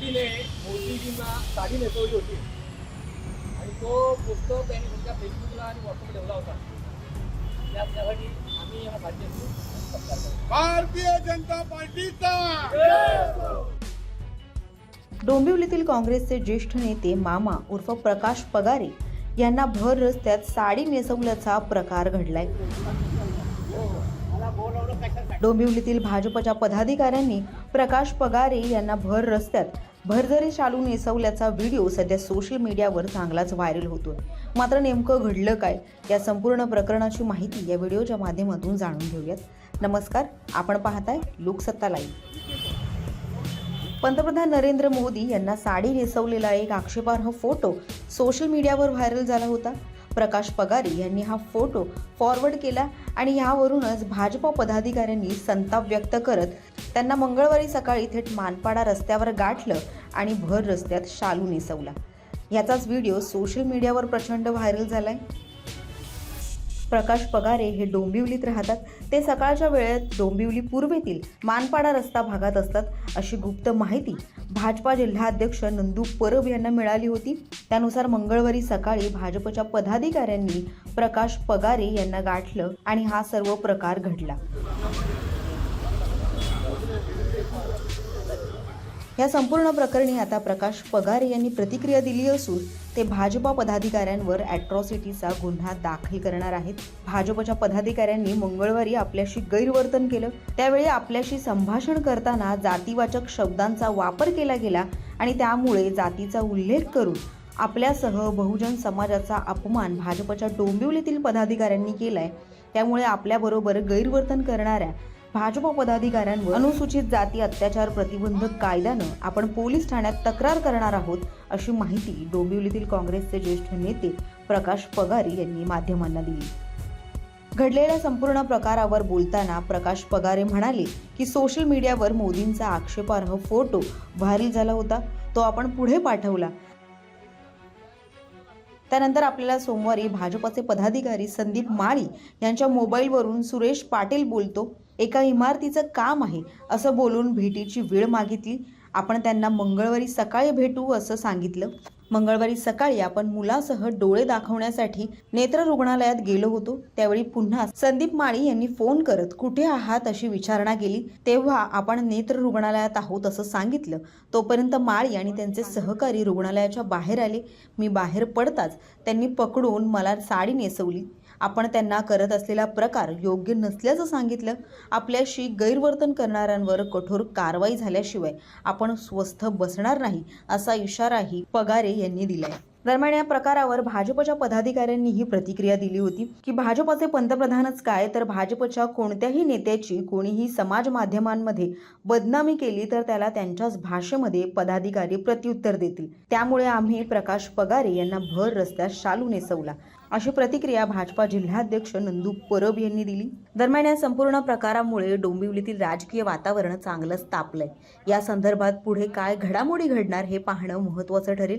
मोदीजींना साडी नेसवली होती. आणि तो पुस्तक त्यांनी तुमच्या फेसबुकला आणि व्हॉट्सअपला ठेवला होता. त्या त्यासाठी आम्ही या करतो. भारतीय जनता पार्टीचा! डोंबिवलीतील काँग्रेसचे ज्येष्ठ नेते मामा उर्फ प्रकाश पगारे यांना भर रस्त्यात साडी नेसवल्याचा प्रकार घडलाय. डोंबिवलीतील भाजपच्या पदाधिकाऱ्यांनी प्रकाश पगारे यांना भर रस्त्यात भरजरी शालू नेसवल्याचा व्हिडिओ सध्या सोशल मीडियावर चांगलाच व्हायरल होतोय. मात्र नेमकं घडलं काय? या संपूर्ण प्रकरणाची माहिती या व्हिडिओच्या माध्यमातून जाणून घेऊयात. नमस्कार आपण पाहताय लोकसत्ता लाईव्ह. पंतप्रधान नरेंद्र मोदी यांना साडी नेसवलेला एक आक्षेपार्ह फोटो सोशल मीडियावर व्हायरल झाला होता. प्रकाश पगारे यांनी हा फोटो फॉरवर्ड केला आणि यावरूनच भाजपा पदाधिकाऱ्यांनी संताप व्यक्त करत त्यांना मंगळवारी सकाळी थेट मानपाडा रस्त्यावर गाठलं आणि भर रस्त्यात शालू नेसवला. याचाच व्हिडिओ सोशल मीडियावर प्रचंड व्हायरल झालाय. प्रकाश पगारे हे डोंबिवलीत राहतात. ते सकाळच्या वेळेत डोंबिवली पूर्वेतील मानपाडा रस्ता भागात असतात अशी गुप्त माहिती भाजपा जिल्हाध्यक्ष नंदू परब यांना मिळाली होती. त्यानुसार मंगळवारी सकाळी भाजपच्या पदाधिकाऱ्यांनी प्रकाश पगारे यांना गाठलं आणि हा सर्व प्रकार घडला. या संपूर्ण प्रकरणी आता प्रकाश पगारे यांनी प्रतिक्रिया दिली असून ते भाजपा पदाधिकाऱ्यांवर ॲट्रॉसिटीचा गुन्हा दाखल करणार आहेत. भाजपच्या पदाधिकाऱ्यांनी मंगळवारी आपल्याशी गैरवर्तन केलं. त्यावेळी आपल्याशी संभाषण करताना जातीवाचक शब्दांचा वापर केला गेला आणि त्यामुळे जातीचा उल्लेख करून आपल्यासह बहुजन समाजाचा अपमान भाजपच्या डोंबिवलीतील पदाधिकाऱ्यांनी केलाय. त्यामुळे आपल्याबरोबर गैरवर्तन करणाऱ्या भाजपा पदाधिकाऱ्यांवर अनुसूचित जाती अत्याचार प्रतिबंधक कायद्यानं आपण पोलीस ठाण्यात तक्रार करणार आहोत अशी माहिती डोंबिवलीतील काँग्रेसचे ज्येष्ठ नेते प्रकाश पगारे यांनी माध्यमांना दिली. घडलेल्या संपूर्ण प्रकारावर बोलताना प्रकाश पगारे म्हणाले की सोशल मीडियावर मोदींचा आक्षेपार्ह फोटो व्हायरल झाला होता. तो आपण पुढे पाठवला. त्यानंतर आपल्याला सोमवारी भाजपचे पदाधिकारी संदीप माळी यांच्या मोबाईलवरून सुरेश पाटील बोलतो एका इमारतीचं काम आहे असं बोलून भेटीची वेळ मागितली. आपण त्यांना मंगळवारी सकाळी भेटू असं सांगितलं. मंगळवारी सकाळी आपण मुलासह डोळे दाखवण्यासाठी नेत्र रुग्णालयात गेलो होतो. त्यावेळी पुन्हा संदीप माळी यांनी फोन करत कुठे आहात? अशी विचारणा केली. तेव्हा आपण नेत्र रुग्णालयात आहोत असं सांगितलं. तोपर्यंत माळी आणि त्यांचे सहकारी रुग्णालयाच्या बाहेर आले. मी बाहेर पडताच त्यांनी पकडून मला साडी नेसवली. आपण त्यांना करत असलेला प्रकार योग्य नसल्याचं सांगितलं आपल्याशी गैरवर्तन करणाऱ्यांवर कठोर कारवाई झाल्याशिवाय आपण स्वस्थ बसणार नाही असा इशाराही पगारे यांनी दिलाय. दरम्यान या प्रकारावर भाजपच्या पदाधिकाऱ्यांनी ही प्रतिक्रिया दिली होती की भाजपचे पंतप्रधानच काय तर भाजपच्या कोणत्याही नेत्याची कोणीही समाज माध्यमांमध्ये बदनामी केली तर त्याला त्यांच्याच भाषेमध्ये पदाधिकारी प्रत्युत्तर देतील. त्यामुळे आम्ही प्रकाश पगारे यांना भर रस्त्यात शालू नेसवला. अशी प्रतिक्रिया भाजपा जिल्हाध्यक्ष नंदू परब यांनी दिली. दरम्यान या संपूर्ण प्रकारामुळे डोंबिवलीतील राजकीय वातावरण चांगलंच तापलंय. या संदर्भात पुढे काय घडामोडी घडणार हे पाहणं महत्त्वाचं ठरेल.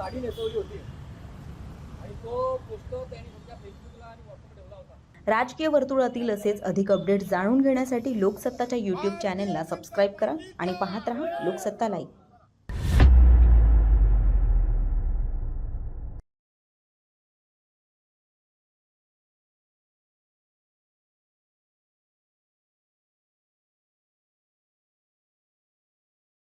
साडी नेसवली होती. आणि तो पुस्तक त्यांनी फेसबुकला आणि व्हॉट्सअपला ठेवला होता. राजकीय वर्तुळातील असेच अधिक अपडेट जाणून घेण्यासाठी लोकसत्ताच्या यूट्यूब चॅनेलला सबस्क्राईब करा आणि पाहत रहा लोकसत्ता लाईव्ह